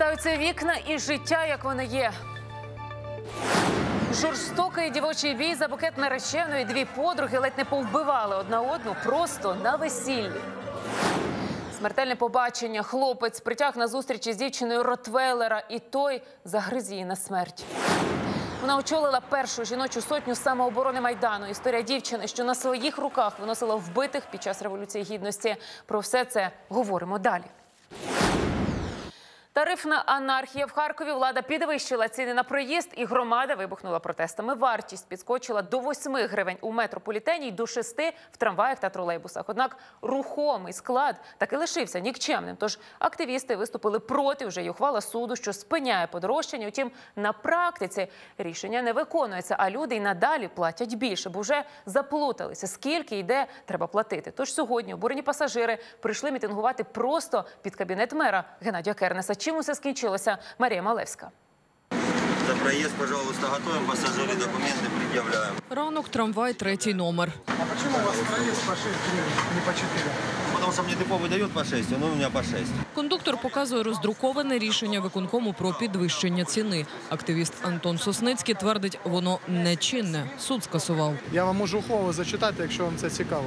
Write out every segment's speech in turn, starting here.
Розлітаються вікна і життя, як воно є. Жорстокий дівочий бій за букет нареченої дві подруги ледь не повбивали одна одну просто на весіллі. Смертельне побачення. Хлопець притяг на зустрічі з дівчиною Ротвелера, і той загриз її на смерть. Вона очолила першу жіночу сотню самооборони майдану. Історія дівчини, що на своїх руках виносила вбитих під час революції гідності. Про все це говоримо далі. Тарифна анархія в Харкові. Влада підвищила ціни на проїзд, і громада вибухнула протестами. Вартість підскочила до 8 гривень у метрополітені й до 6 в трамваях та тролейбусах. Однак рухомий склад таки лишився нікчемним. Тож активісти виступили проти вже й ухвала суду, що спиняє подорожчання. Утім, на практиці рішення не виконується, а люди й надалі платять більше, бо вже заплуталися. Скільки йде, треба платити. Тож сьогодні обурені пасажири прийшли мітингувати просто під кабінет мера Геннадія Кернеса. Чим усе скінчилося? Марія Малевська. За проезд, пожалуйста, готовим пассажиры, документы предъявляем. Ранок, трамвай, третій номер. А почему у вас проезд по 6 гривен, а не по 4? Потому что мне типовый дает по 6, но у меня по 6. Кондуктор показує роздруковане рішення виконкому про підвищення ціни. Активіст Антон Сосницький твердить, воно нечинне. Суд скасував. Я вам можу ухвалу зачитати, якщо вам це цікаво.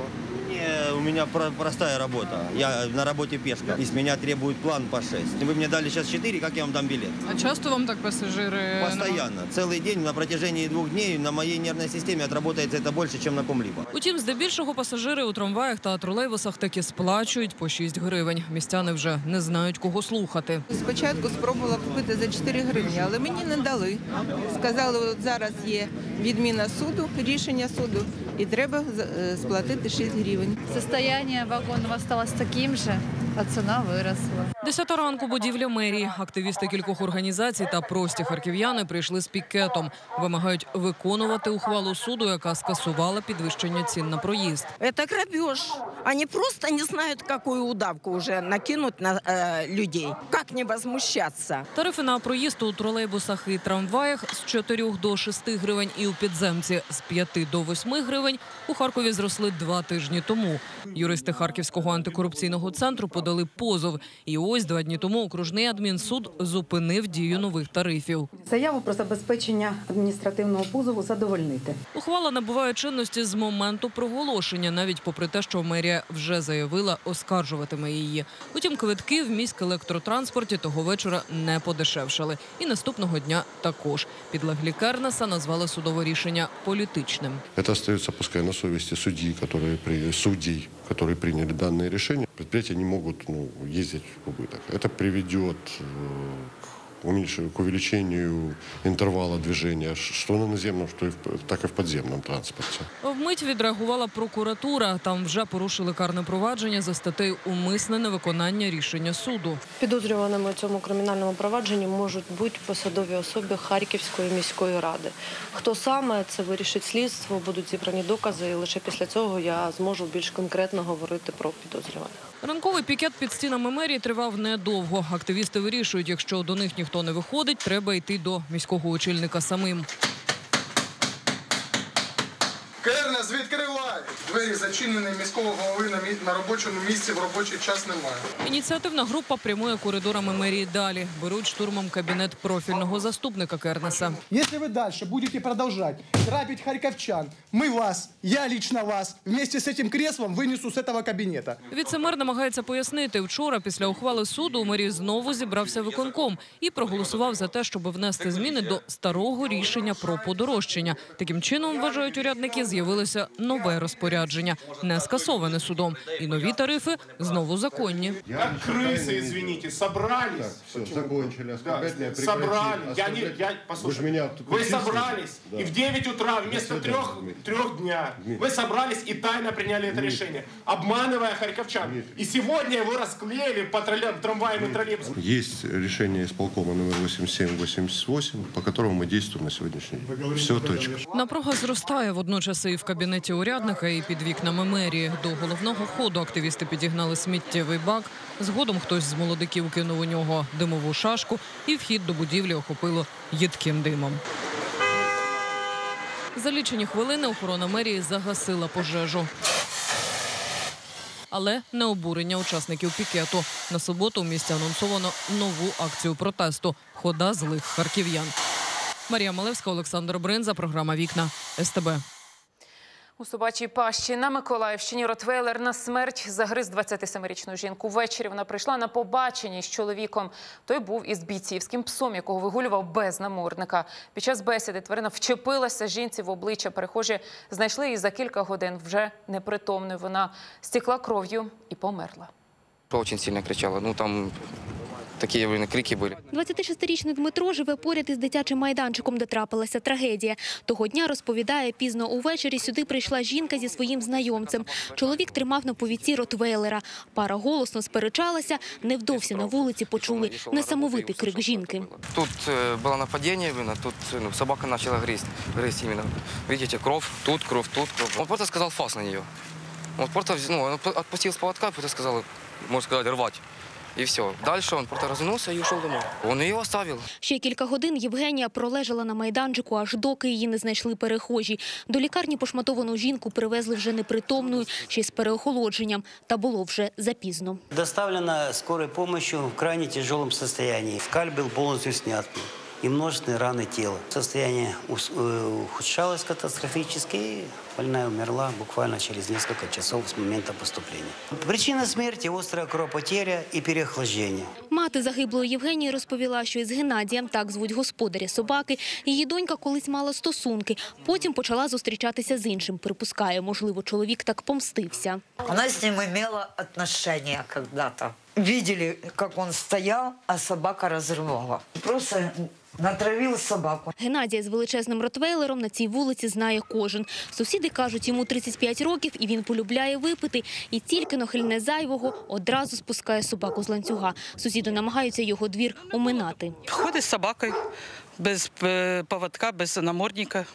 Не, у меня про- простая работа. Я на работе пешка. И с меня требуют план по 6. Вы мне дали сейчас 4, как я вам дам билет? А часто вам так пасажири Постоянно. Целый день на протяжении двух дней на моей нервной системе отработается это больше, чем на ком-либо. Утім, здебільшого пасажири у трамваях та тролейбусах таки сплачують по 6 гривень. Містяни вже не знають, кого слухати. Спочатку спробувала купити за 4 гривні, але мені не дали. Сказали, от зараз є відміна суду, рішення суду, і треба е, сплатити 6 гривень. Состояние вагонов осталось таким же, а цена выросла. Десята ранку будівля мерії. Активісти кількох організацій та прості харків'яни прийшли з пікетом. Вимагають виконувати ухвалу суду, яка скасувала підвищення цін на проїзд. Это грабеж. Они просто не знают, какую удавку уже накинуть на э, людей. Как не возмущаться? Тарифи на проїзд у тролейбусах і трамваях з 4 до 6 гривень і у підземці з 5 до 8 гривень гривень у Харкові зросли два тижні тому. Юристи Харківського антикорупційного центру подали позов. І ось два дні тому окружний адмінсуд зупинив дію нових тарифів. Заяву про забезпечення адміністративного позову задовольнити. Ухвала набуває чинності з моменту проголошення, навіть попри те, що мерія вже заявила, оскаржуватиме її. Утім, квитки в міськелектротранспорті того вечора не подешевшали. І наступного дня також. Підлеглі Кернеса назвали судове рішення політичним. Это остается пускай на совести судьи, которые при, судей, которые приняли данное решение. Предприятия не могут ну, ездить в убыток. Это приведет э, к, увеличению интервала движения, что на наземном, что и в- так и в подземном транспорте. Вмить відреагувала прокуратура. Там вже порушили карне провадження за статтею умисне невиконання рішення суду. Підозрюваними у цьому кримінальному провадженні можуть бути посадові особи Харківської міської ради. Хто саме це вирішить слідство, будуть зібрані докази, і лише після цього я зможу більш конкретно говорити про підозрюваних. Ранковий пікет під стінами мерії тривав недовго. Активісти вирішують, якщо до них ніхто не виходить, треба йти до міського очільника самим. Кернес, відкривай! Двері зачинені міського голови на, мі- на робочому місці в робочий час немає. Ініціативна група прямує коридорами мерії далі. Беруть штурмом кабінет профільного заступника Кернеса. Если вы дальше будете продолжать грабить харьковчан, мы вас, я лично вас, вместе с этим креслом вынесу с этого кабинета. Віцемер намагається пояснити, вчора після ухвали суду у мерії знову зібрався виконком і проголосував за те, щоб внести зміни до старого рішення про подорожчання. Таким чином, вважають урядники, з'явилося нове розпорядження, не скасоване судом, і нові тарифи знову законні. Как крысы, извините, собрались. все, закончили. Да, собрали. Я не, я, послушай, Вы ж меня вы тут собрались, Да. и в 9 утра вместо До свидания, трех, Дмитрий. трех дня Дмитрий. вы собрались и тайно приняли это решение, обманывая харьковчан. Дмитрий. И сегодня его расклеили по тролле- трамваям и троллейбусам. Есть решение исполкома номер 8788, по которому мы действуем на сегодняшний день. Все, точка. Напруга зростає водночас і в кабінеті урядника, і під вікнами мерії. До головного входу активісти підігнали сміттєвий бак. Згодом хтось з молодиків кинув у нього димову шашку, і вхід до будівлі охопило їдким димом. За лічені хвилини охорона мерії загасила пожежу. але не обурення учасників пікету. На суботу в місті анонсовано нову акцію протесту Хода злих харків'ян. Марія Малевська, Олександр Бринза, програма Вікна СТБ. У собачій пащі на Миколаївщині Ротвейлер на смерть загриз 27-річну жінку. Ввечері вона прийшла на побачення з чоловіком. Той був із бійцівським псом, якого вигулював без намордника. Під час бесіди тварина вчепилася жінці в обличчя. Перехожі знайшли її за кілька годин. Вже непритомною. Вона стікла кров'ю і померла. Очень сильно кричала. Ну, там такие, блин, крики были. 26-річний Дмитро живе поряд із дитячим майданчиком, де трапилася трагедія. Того дня розповідає, пізно увечері сюди прийшла жінка зі своїм знайомцем. Чоловік тримав на повідці ротвейлера. Пара голосно сперечалася. Невдовзі на вулиці почули несамовитий крик жінки. Тут э, было нападение именно, тут э, ну, собака начала грызть, грызть именно. Видите, кровь, тут кровь, тут кровь. Он просто сказал фас на нее. Он просто вз- ну, он по- отпустил с поводка и просто сказал, можно сказать, рвать. И все. Дальше он просто развернулся и ушел домой. Он ее оставил. Ще кілька годин Євгенія пролежала на майданчику, аж доки її не знайшли перехожі. До лікарні пошматовану жінку привезли вже непритомною, ще з переохолодженням. Та було вже запізно. Доставлена скорою помощі в крайне тяжелом стані. Вкаль був повністю снят и множественные раны тела. Состояние ус- э, ухудшалось катастрофически, и больная умерла буквально через несколько часов с момента поступления. Причина смерти – острая кровопотеря и переохлаждение. Мати загиблої Євгенії розповіла, що із Геннадієм, так звуть господаря собаки, її донька колись мала стосунки. Потім почала зустрічатися з іншим. Припускає, можливо, чоловік так помстився. Она с ним имела отношения когда-то. Видели, как он стоял, а собака разрывала. Просто натравил собаку. Геннадія з величезним ротвейлером на цій вулиці знає кожен. Сусіди кажуть, йому 35 років, і він полюбляє випити. І тільки нахильне зайвого одразу спускає собаку з ланцюга. Сусіди намагаються його двір оминати. Ходить з собакою без е, поводка, без намордника.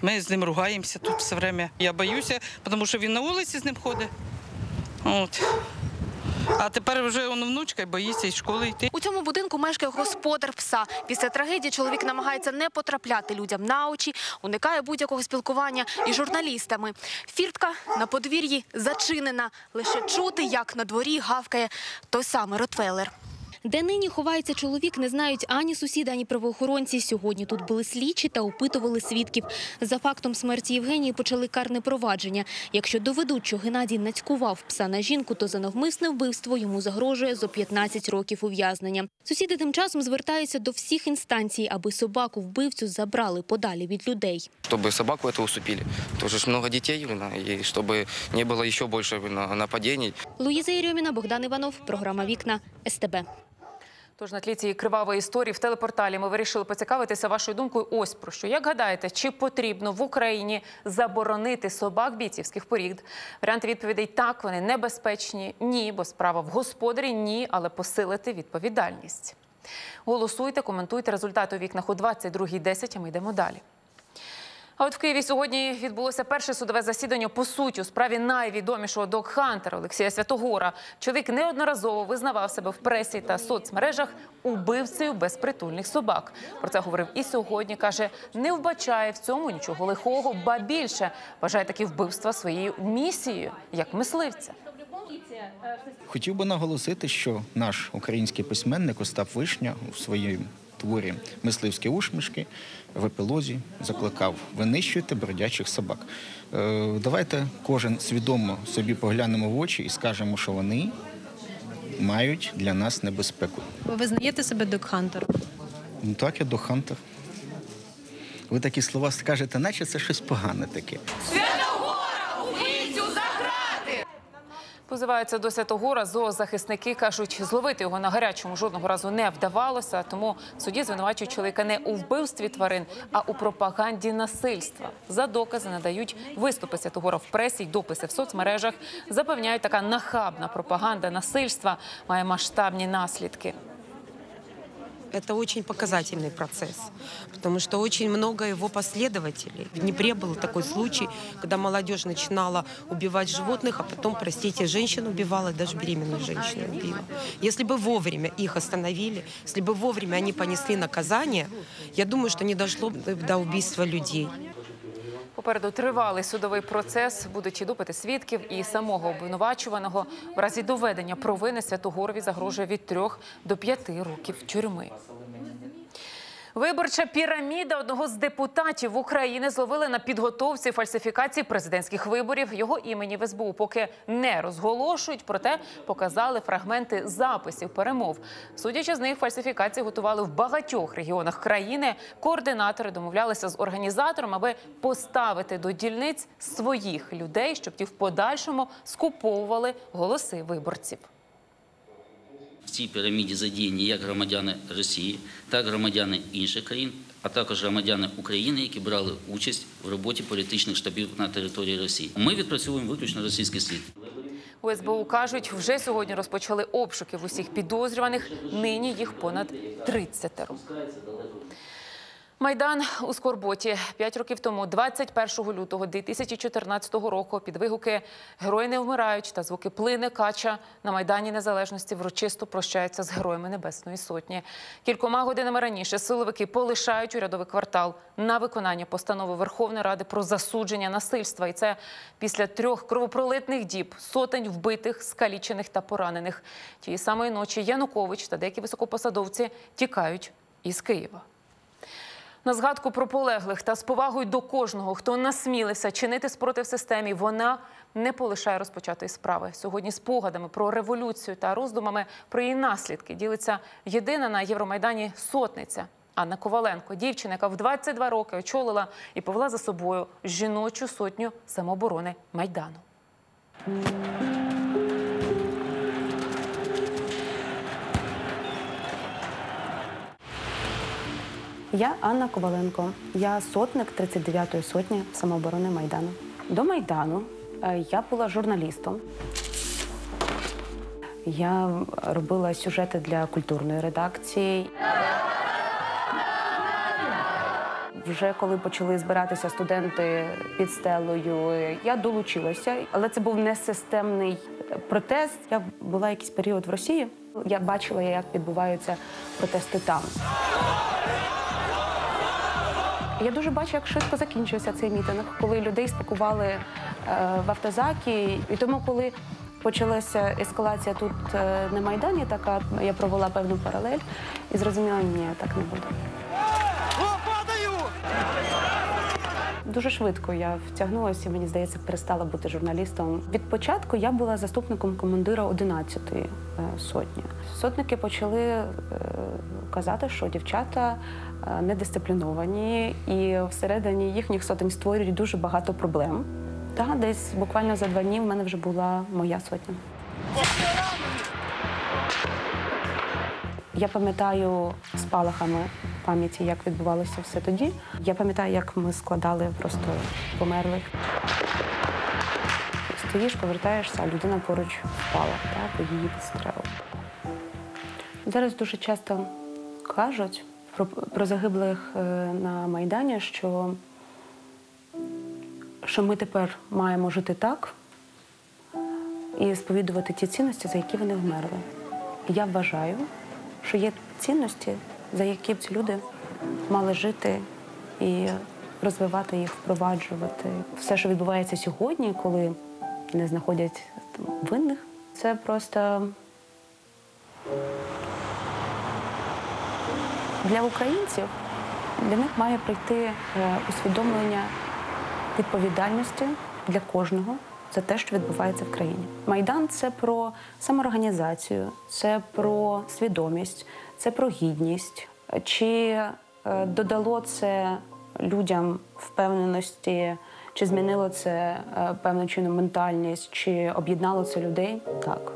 Ми з ним ругаємося тут все время. Я боюся, тому що він на вулиці з ним ходить. От. А тепер вже он внучка боїться із школи йти. У цьому будинку мешкає господар пса. Після трагедії чоловік намагається не потрапляти людям на очі, уникає будь-якого спілкування із журналістами. Фіртка на подвір'ї зачинена. Лише чути, як на дворі гавкає той самий ротвейлер. Де нині ховається чоловік, не знають ані сусіди, ані правоохоронці. Сьогодні тут були слідчі та опитували свідків. За фактом смерті Євгенії почали карне провадження. Якщо доведуть, що Геннадій нацькував пса на жінку, то за навмисне вбивство йому загрожує зо 15 років ув'язнення. Сусіди тим часом звертаються до всіх інстанцій, аби собаку вбивцю забрали подалі від людей. Чтобы собаку это усупили. Тоже ж много детей, блин, и чтобы не было еще больше блин, нападений. Луїза Єрьоміна, Богдан Іванов, програма Вікна СТБ. Тож на тлі цієї кривавої історії в телепорталі ми вирішили поцікавитися вашою думкою. Ось про що. Як гадаєте, чи потрібно в Україні заборонити собак бійцівських порід? Варіанти відповідей так, вони небезпечні. Ні, бо справа в господарі, ні, але посилити відповідальність. Голосуйте, коментуйте результати у вікнах о 22.10, а ми йдемо далі. А от в Києві сьогодні відбулося перше судове засідання по суті у справі найвідомішого док-хантера Олексія Святогора. Чоловік неодноразово визнавав себе в пресі та соцмережах убивцею безпритульних собак. Про це говорив і сьогодні. каже, не вбачає в цьому нічого лихого, ба більше вважає такі вбивства своєю місією як мисливця. Хотів би наголосити, що наш український письменник Остап Вишня у своїй творі Мисливські ушмішки в епілозі закликав винищуйте бродячих собак. Е, давайте кожен свідомо собі поглянемо в очі і скажемо, що вони мають для нас небезпеку. Ви визнаєте себе докхантером? Ну так, я до Хантер. Ви такі слова скажете, наче це щось погане таке. Позиваються до Святогора. Зоозахисники кажуть, зловити його на гарячому жодного разу не вдавалося. Тому судді звинувачують чоловіка не у вбивстві тварин, а у пропаганді насильства. За докази надають виступи Святогора в пресі й дописи в соцмережах. Запевняють, така нахабна пропаганда насильства має масштабні наслідки. Это очень показательный процесс, потому что очень много его последователей. В Днепре был такой случай, когда молодежь начинала убивать животных, а потом, простите, женщин убивала, даже беременную женщину убила. Если бы вовремя их остановили, если бы вовремя они понесли наказание, я думаю, что не дошло бы до убийства людей. Попереду тривалий судовий процес. будучи допити свідків і самого обвинувачуваного. В разі доведення провини Святогорові загрожує від трьох до п'яти років тюрми. Виборча піраміда одного з депутатів України зловили на підготовці фальсифікації президентських виборів. Його імені в СБУ поки не розголошують, проте показали фрагменти записів перемов. Судячи з них, фальсифікації готували в багатьох регіонах країни. Координатори домовлялися з організатором, аби поставити до дільниць своїх людей, щоб ті в подальшому скуповували голоси виборців. В цій піраміді задіяні як громадяни Росії, так і громадяни інших країн, а також громадяни України, які брали участь в роботі політичних штабів на території Росії. Ми відпрацьовуємо виключно російський слід. У СБУ кажуть, вже сьогодні розпочали обшуки в усіх підозрюваних. Нині їх понад 30. Майдан у Скорботі п'ять років тому, 21 лютого 2014 року, під вигуки Герої не вмирають та звуки плине кача на майдані Незалежності врочисто прощаються з героями Небесної Сотні. Кількома годинами раніше силовики полишають урядовий квартал на виконання постанови Верховної Ради про засудження насильства. І це після трьох кровопролитних діб, сотень вбитих, скалічених та поранених. Тієї самої ночі Янукович та деякі високопосадовці тікають із Києва. На згадку про полеглих та з повагою до кожного, хто насмілився чинити спротив системі, вона не полишає розпочатої справи. Сьогодні спогадами про революцію та роздумами про її наслідки ділиться єдина на Євромайдані сотниця Анна Коваленко, дівчина, яка в 22 роки очолила і повела за собою жіночу сотню самооборони Майдану. Я Анна Коваленко. Я сотник 39-ї сотні самооборони Майдану. До Майдану е, я була журналістом. Я робила сюжети для культурної редакції. Вже коли почали збиратися студенти під стелею, я долучилася, але це був не системний протест. Я була якийсь період в Росії. Я бачила, як відбуваються протести там. Я дуже бачу, як швидко закінчився цей мітинг, коли людей спакували е, в автозаки. І тому, коли почалася ескалація тут е, на Майдані, така я провела певну паралель і зрозуміла, ні, так не буде. Дуже швидко я втягнулася, мені здається, перестала бути журналістом. Від початку я була заступником командира 11-ї е, сотні. Сотники почали е, казати, що дівчата е, недисципліновані, і всередині їхніх сотень створюють дуже багато проблем. Та десь буквально за два дні в мене вже була моя сотня. Я пам'ятаю спалахами пам'яті, як відбувалося все тоді. Я пам'ятаю, як ми складали просто померлих. Стоїш, повертаєшся, а людина поруч впала, так, бо її підстрелили. Зараз дуже часто кажуть про, про загиблих е, на Майдані, що, що ми тепер маємо жити так і сповідувати ті цінності, за які вони вмерли. Я вважаю, що є цінності, за які б ці люди мали жити і розвивати їх, впроваджувати. Все, що відбувається сьогодні, коли не знаходять там, винних, це просто для українців для них має прийти е, усвідомлення відповідальності для кожного за те, що відбувається в країні. Майдан це про самоорганізацію, це про свідомість, це про гідність. Чи е, додало це людям впевненості, чи змінило це е, певним чином ментальність, чи об'єднало це людей? Так.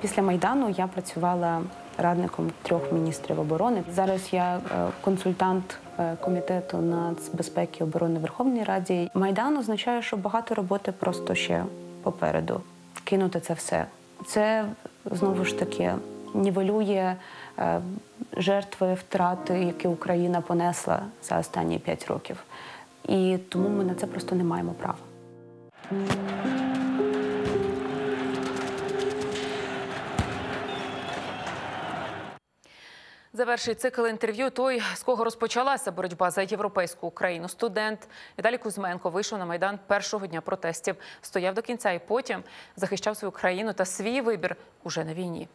Після Майдану я працювала радником трьох міністрів оборони. Зараз я е, консультант е, комітету нацбезпеки і оборони в Верховній Раді. Майдан означає, що багато роботи просто ще попереду. Кинути це все. Це знову ж таки нівелює е, жертви, втрати, які Україна понесла за останні п'ять років. І тому ми на це просто не маємо права. Завершить цикл інтерв'ю той, з кого розпочалася боротьба за європейську Україну. Студент Віталій Кузьменко вийшов на майдан першого дня протестів, стояв до кінця і потім захищав свою країну та свій вибір уже на війні.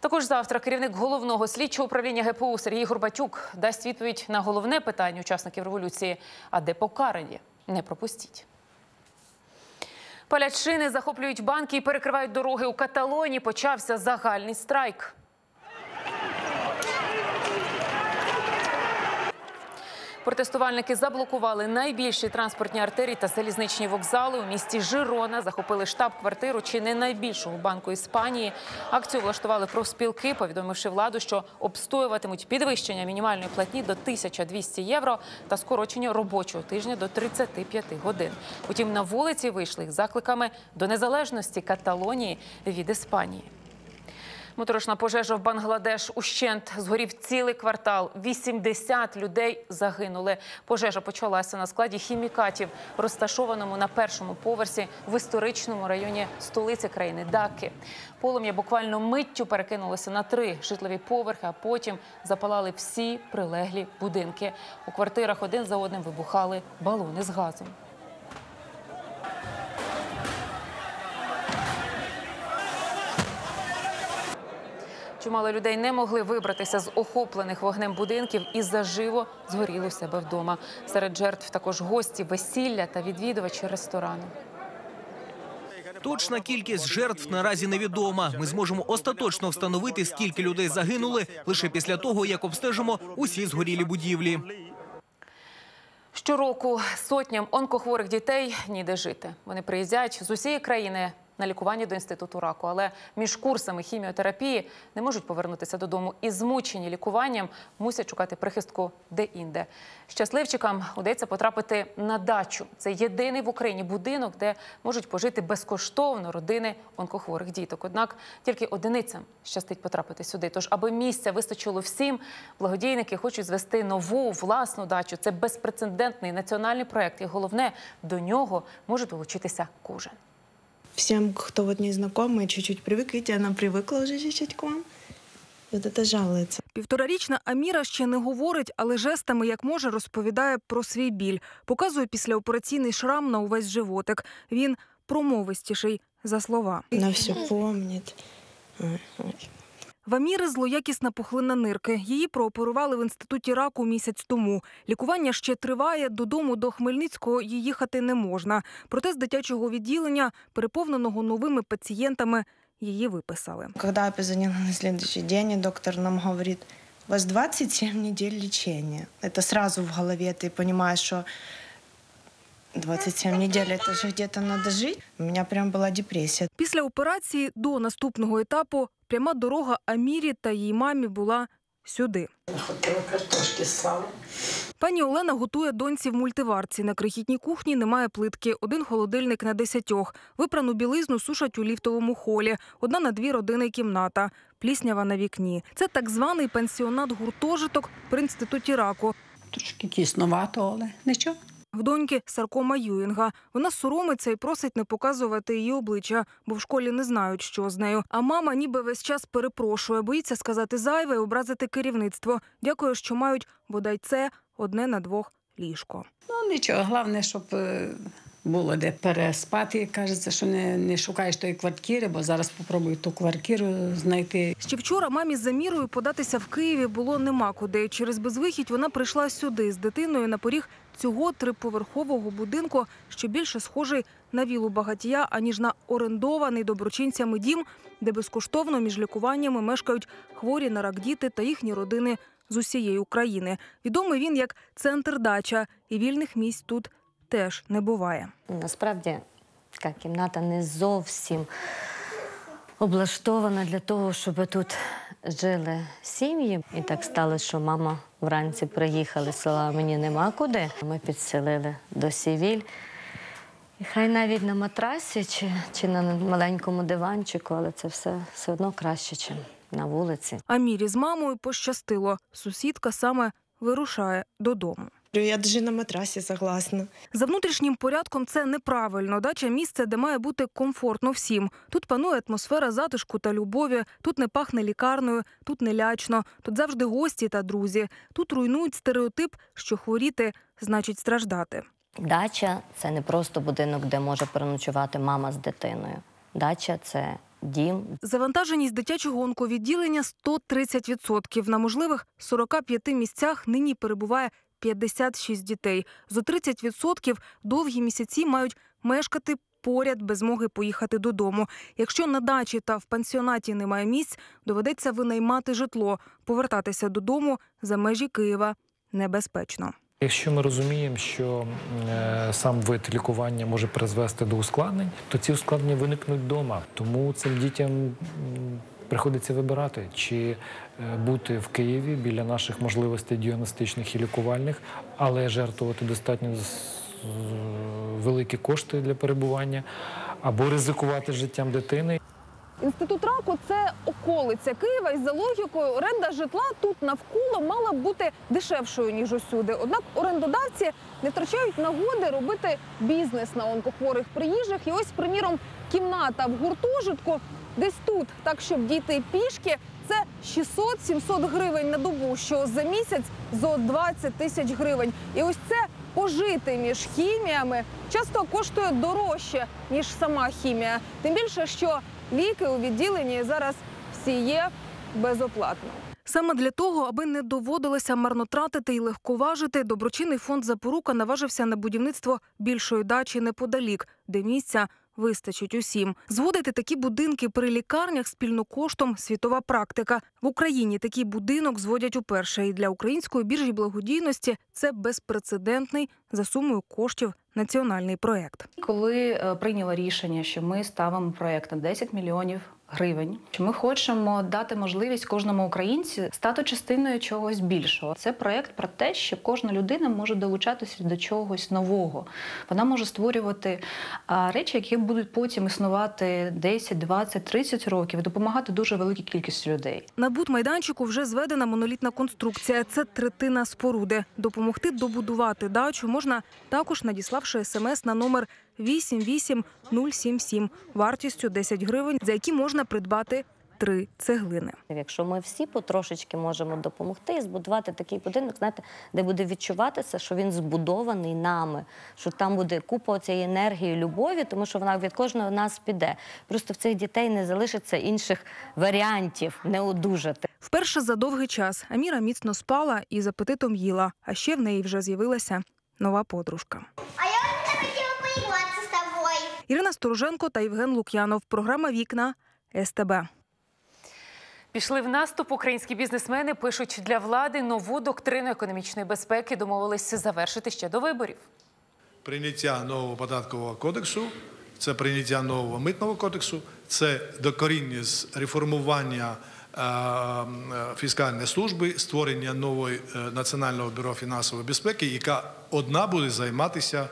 Також завтра керівник головного слідчого управління ГПУ Сергій Горбатюк дасть відповідь на головне питання учасників революції: а де покарані? Не пропустіть. Палять шини, захоплюють банки і перекривають дороги. У Каталонії почався загальний страйк. Протестувальники заблокували найбільші транспортні артерії та залізничні вокзали у місті Жирона. Захопили штаб-квартиру чи не найбільшого банку Іспанії. Акцію влаштували профспілки, повідомивши владу, що обстоюватимуть підвищення мінімальної платні до 1200 євро та скорочення робочого тижня до 35 годин. Утім, на вулиці вийшли із закликами до незалежності Каталонії від Іспанії. Моторошна пожежа в Бангладеш ущент згорів цілий квартал. 80 людей загинули. Пожежа почалася на складі хімікатів, розташованому на першому поверсі в історичному районі столиці країни Даки. Полум'я буквально миттю перекинулося на три житлові поверхи, а потім запалали всі прилеглі будинки. У квартирах один за одним вибухали балони з газом. Чимало людей не могли вибратися з охоплених вогнем будинків і заживо згоріли у себе вдома. Серед жертв також гості весілля та відвідувачі ресторану. Точна кількість жертв наразі невідома. Ми зможемо остаточно встановити, скільки людей загинули лише після того, як обстежимо усі згорілі будівлі. Щороку сотням онкохворих дітей ніде жити. Вони приїздять з усієї країни на лікування до інституту раку, але між курсами хіміотерапії не можуть повернутися додому і змучені лікуванням мусять шукати прихистку де-інде. Щасливчикам удається потрапити на дачу. Це єдиний в Україні будинок, де можуть пожити безкоштовно родини онкохворих діток. Однак тільки одиницям щастить потрапити сюди. Тож, аби місця вистачило всім, благодійники хочуть звести нову власну дачу. Це безпрецедентний національний проект, і головне до нього може долучитися кожен Всем, кто вот не знакомый, чуть-чуть привык, видите, она привыкла уже чуть-чуть к вам. Вот это жалуется. Півторарічна Аміра ще не говорить, але жестами, як може, розповідає про свій біль. Показує післяопераційний шрам на увесь животик. Він промовистіший за слова. Она все помнит. Ой, ой. В Аміри злоякісна пухлина нирки. Її прооперували в інституті раку місяць тому. Лікування ще триває. Додому до Хмельницького їй їхати не можна. Проте з дитячого відділення, переповненого новими пацієнтами, її виписали. Когда я позвонила на следующий день, доктор нам говорит, у вас 27 недель лечения. Это сразу в голове ты понимаешь, что 27 недель, это же где-то надо жить. У меня прям была депрессия. Після операції до наступного етапу пряма дорога Амірі та її мамі була сюди. картошки с салом. Пані Олена готує доньці в мультиварці. На крихітній кухні немає плитки. Один холодильник на десятьох. Випрану білизну сушать у ліфтовому холі. Одна на дві родини кімната. Пліснява на вікні. Це так званий пансіонат-гуртожиток при інституті раку. Трошки тісновато, але нічого. В доньки саркома Юінга. Вона соромиться і просить не показувати її обличчя, бо в школі не знають, що з нею. А мама ніби весь час перепрошує, боїться сказати зайве і образити керівництво. Дякую, що мають бодай це одне на двох ліжко. Ну нічого, головне, щоб е, було де переспати. Кажеться, що не, не шукаєш тої квартири, бо зараз попробую ту квартиру знайти. Ще вчора мамі з замірою податися в Києві було нема куди. Через безвихідь вона прийшла сюди з дитиною на поріг цього триповерхового будинку, що більше схожий на вілу багатія, аніж на орендований доброчинцями дім, де безкоштовно між лікуваннями мешкають хворі на рак діти та їхні родини з усієї України. Відомий він як центр дача, і вільних місць тут теж не буває. Насправді така кімната не зовсім облаштована для того, щоб тут жили сім'ї. І так сталося, що мама вранці приїхала, села. мені нема куди. Ми підселили до Сівіль. І хай навіть на матрасі чи, чи на маленькому диванчику, але це все, все одно краще, ніж на вулиці. А Мірі з мамою пощастило. Сусідка саме вирушає додому. Я даже на матрасе согласна. За внутрішнім порядком це неправильно. Дача місце, де має бути комфортно всім. Тут панує атмосфера затишку та любові. Тут не пахне лікарнею, тут не лячно, тут завжди гості та друзі. Тут руйнують стереотип, що хворіти значить страждати. Дача це не просто будинок, де може переночувати мама з дитиною. Дача це дім, Завантаженість дитячого онковідділення 130%. На можливих 45 місцях нині перебуває 56 дітей. Зо 30% довгі місяці мають мешкати поряд без змоги поїхати додому. Якщо на дачі та в пансіонаті немає місць, доведеться винаймати житло. Повертатися додому за межі Києва небезпечно. Якщо ми розуміємо, що е, сам вид лікування може призвести до ускладнень, то ці ускладнення виникнуть вдома. Тому цим дітям приходиться вибирати, чи е, бути в Києві біля наших можливостей діагностичних і лікувальних, але жертвувати достатньо великі кошти для перебування, або ризикувати життям дитини. Інститут раку це околиця Києва, і за логікою оренда житла тут навколо мала б бути дешевшою ніж усюди. Однак орендодавці не втрачають нагоди робити бізнес на онкохворих приїжджих. І ось, приміром, кімната в гуртожитку десь тут, так щоб діти пішки. Це 600-700 гривень на добу, що за місяць зо 20 тисяч гривень. І ось це пожити між хіміями часто коштує дорожче ніж сама хімія. Тим більше, що ліки у відділенні зараз всі є безоплатно. Саме для того, аби не доводилося марнотратити і легковажити, доброчинний фонд Запорука наважився на будівництво більшої дачі неподалік, де місця вистачить усім. Зводити такі будинки при лікарнях спільно коштом світова практика. В Україні такий будинок зводять уперше. І для української біржі благодійності це безпрецедентний за сумою коштів національний проект. Коли е, прийняла рішення, що ми ставимо проект на 10 мільйонів гривень, ми хочемо дати можливість кожному українцю стати частиною чогось більшого. Це проект про те, що кожна людина може долучатися до чогось нового. Вона може створювати речі, які будуть потім існувати 10, 20, 30 років, допомагати дуже великій кількості людей. На будмайданчику вже зведена монолітна конструкція. Це третина споруди. Допомогти добудувати дачу можна також надіславши смс на номер 88077 вартістю 10 гривень, за які можна придбати три цеглини. Якщо ми всі потрошечки можемо допомогти і збудувати такий будинок, знаєте, де буде відчуватися, що він збудований нами, що там буде купа цієї енергії, любові, тому що вона від кожного нас піде. Просто в цих дітей не залишиться інших варіантів не одужати. Вперше за довгий час Аміра міцно спала і з апетитом їла, а ще в неї вже з'явилася нова подружка. А я не хотела поиграться с тобой. Ірина Стороженко та Євген Лук'янов. Програма Вікна СТБ. Пішли в наступ. Українські бізнесмени пишуть для влади нову доктрину економічної безпеки. Домовились завершити ще до виборів. Прийняття нового податкового кодексу, це прийняття нового митного кодексу, це докоріння з реформування е, фіскальної служби, створення нової е, національного бюро фінансової безпеки, яка одна буде займатися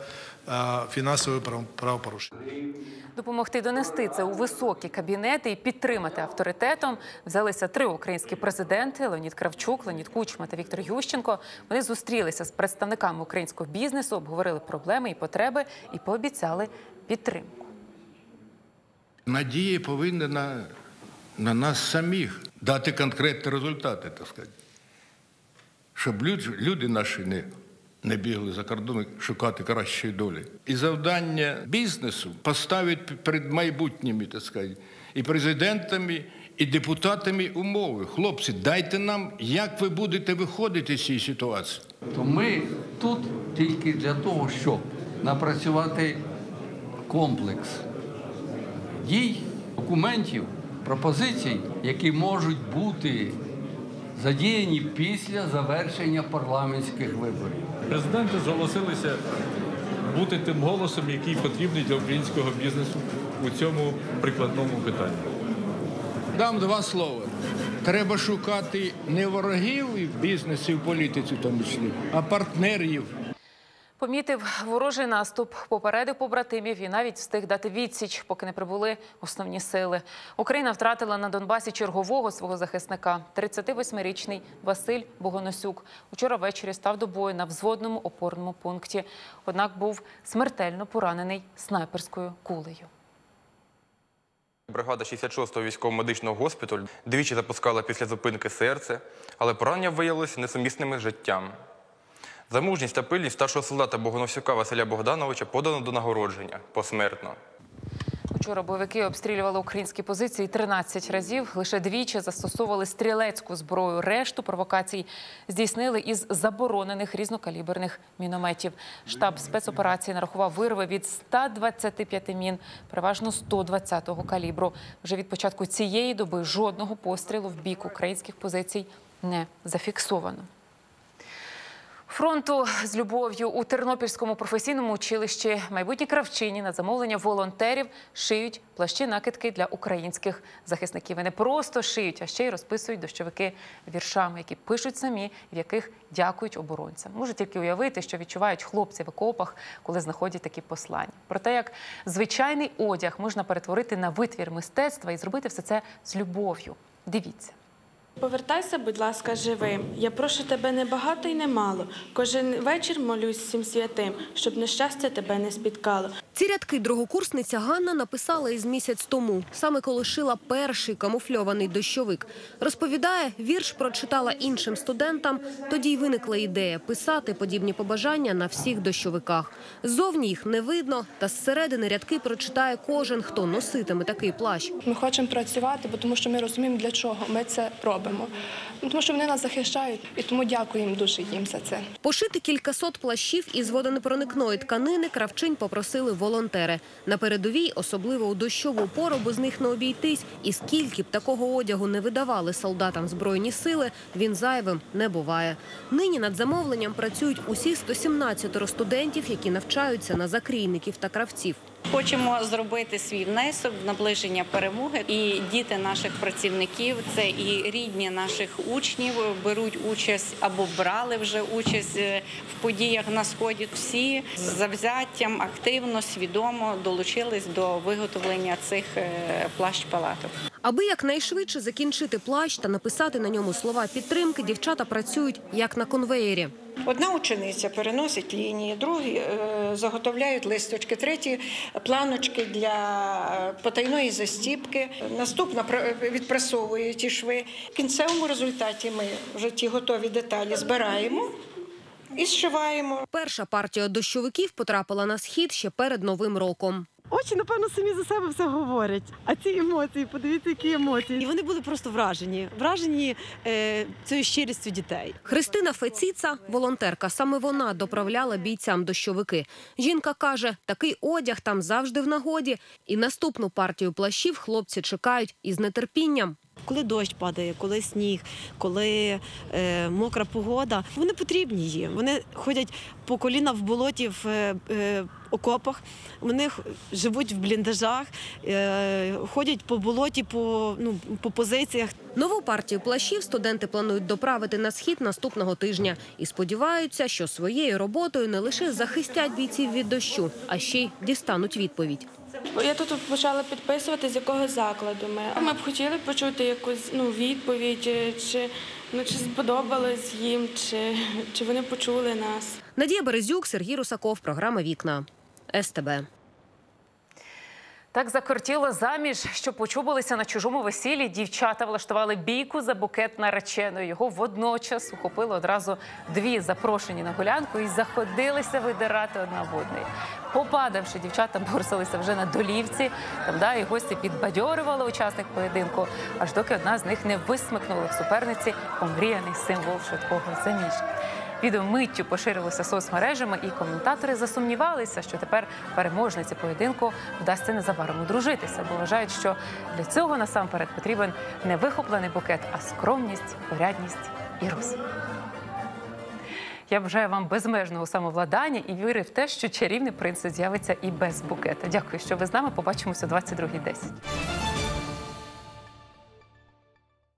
е, фінансовим прав- правопорушенням. Допомогти донести це у високі кабінети і підтримати авторитетом взялися три українські президенти: Леонід Кравчук, Леонід Кучма та Віктор Ющенко. Вони зустрілися з представниками українського бізнесу, обговорили проблеми і потреби і пообіцяли підтримку. Надія повинна на, на нас самих дати конкретні результати, так сказати. Щоб люди, люди наші не, не бігли за кордон шукати кращої долі. І завдання бізнесу поставити перед майбутніми, так сказати, і президентами, і депутатами умови. Хлопці, дайте нам, як ви будете виходити з цієї ситуації. То ми тут тільки для того, щоб напрацювати комплекс дій, документів, пропозицій, які можуть бути задіяні після завершення парламентських виборів. Президенти зголосилися бути тим голосом, який потрібний для українського бізнесу у цьому прикладному питанні. Дам два слова. Треба шукати не ворогів і в бізнесі, і в політиці в тому числі, а партнерів. Помітив ворожий наступ, попередив побратимів і навіть встиг дати відсіч, поки не прибули основні сили. Україна втратила на Донбасі чергового свого захисника – 38-річний Василь Богоносюк. Учора ввечері став до бою на взводному опорному пункті. Однак був смертельно поранений снайперською кулею. Бригада 66-го військово-медичного госпіталю двічі запускала після зупинки серце, але поранення виявилися несумісними з життям. За мужність та пильність старшого солдата Богоносюка Василя Богдановича подано до нагородження посмертно. Учора бойовики обстрілювали українські позиції 13 разів. Лише двічі застосовували стрілецьку зброю. Решту провокацій здійснили із заборонених різнокаліберних мінометів. Штаб спецоперації нарахував вирви від 125 мін, переважно 120-го калібру. Вже від початку цієї доби жодного пострілу в бік українських позицій не зафіксовано. Фронту з любов'ю у Тернопільському професійному училищі майбутні кравчині на замовлення волонтерів шиють плащі накидки для українських захисників. І не просто шиють, а ще й розписують дощовики віршами, які пишуть самі, в яких дякують оборонцям. Можу тільки уявити, що відчувають хлопці в окопах, коли знаходять такі послання. Про те, як звичайний одяг можна перетворити на витвір мистецтва і зробити все це з любов'ю. Дивіться. Повертайся, будь ласка, живим. Я прошу тебе не багато і не мало. Кожен вечір молюсь всім святим, щоб нещастя тебе не спіткало. Ці рядки другокурсниця Ганна написала із місяць тому, саме коли шила перший камуфльований дощовик. Розповідає, вірш прочитала іншим студентам. Тоді й виникла ідея писати подібні побажання на всіх дощовиках. Ззовні їх не видно, та зсередини рядки прочитає кожен, хто носитиме такий плащ. Ми хочемо працювати, бо тому що ми розуміємо, для чого ми це робимо. Ну, Тому що вони нас захищають, і тому дякуємо дуже їм за це. Пошити кількасот плащів із водонепроникної тканини кравчинь попросили волонтери. На передовій, особливо у дощову пору, без них не обійтись. І скільки б такого одягу не видавали солдатам збройні сили, він зайвим не буває. Нині над замовленням працюють усі 117 студентів, які навчаються на закрійників та кравців. Хочемо зробити свій внесок в наближення перемоги. І діти наших працівників, це і рідні наших учнів беруть участь або брали вже участь е, в подіях на сході. Всі з завзяттям активно, свідомо долучились до виготовлення цих е, плащ-палаток. Аби якнайшвидше закінчити плащ та написати на ньому слова підтримки, дівчата працюють як на конвеєрі. Одна учениця переносить лінії, другі е, заготовляють листочки, треті планочки для е, потайної застіпки. Наступна пр- відпрасовує ті шви. В кінцевому результаті ми вже ті готові деталі збираємо і зшиваємо. Перша партія дощовиків потрапила на схід ще перед новим роком. Очі, напевно, самі за себе все говорять. А ці емоції, подивіться, які емоції. І вони були просто вражені. Вражені е, цією щирістю дітей. Христина Феціца, волонтерка, саме вона доправляла бійцям дощовики. Жінка каже, такий одяг там завжди в нагоді, і наступну партію плащів хлопці чекають із нетерпінням. Коли дощ падає, коли сніг, коли е, мокра погода, вони потрібні їм. Вони ходять по коліна в болоті в е, е, окопах, вони живуть в бліндажах, е, ходять по болоті, по, ну, по позиціях. Нову партію плащів студенти планують доправити на схід наступного тижня і сподіваються, що своєю роботою не лише захистять бійців від дощу, а ще й дістануть відповідь. Я тут почала підписувати, з якого закладу ми. Ми б хотіли почути якусь ну, відповідь, е, чи, ну, чи сподобалось їм, чи, чи вони почули нас. Надія Березюк, Сергій Русаков, програма Вікна СТБ. Так закортіло заміж, що почубилися на чужому весіллі. Дівчата влаштували бійку за букет нареченої. Його водночас ухопили одразу дві запрошені на гулянку і заходилися видирати одна в одної. Попадавши, дівчата борсалися вже на долівці. Там да, і гості підбадьорювали учасник поєдинку, аж доки одна з них не висмикнула в суперниці омріяний символ швидкого заміжжя. Відео миттю поширилося соцмережами, і коментатори засумнівалися, що тепер переможниці поєдинку вдасться незабаром одружитися, бо вважають, що для цього насамперед потрібен не вихоплений букет, а скромність, порядність і розум. Я бажаю вам безмежного самовладання і віри в те, що чарівний принц з'явиться і без букета. Дякую, що ви з нами. Побачимося о 22.10.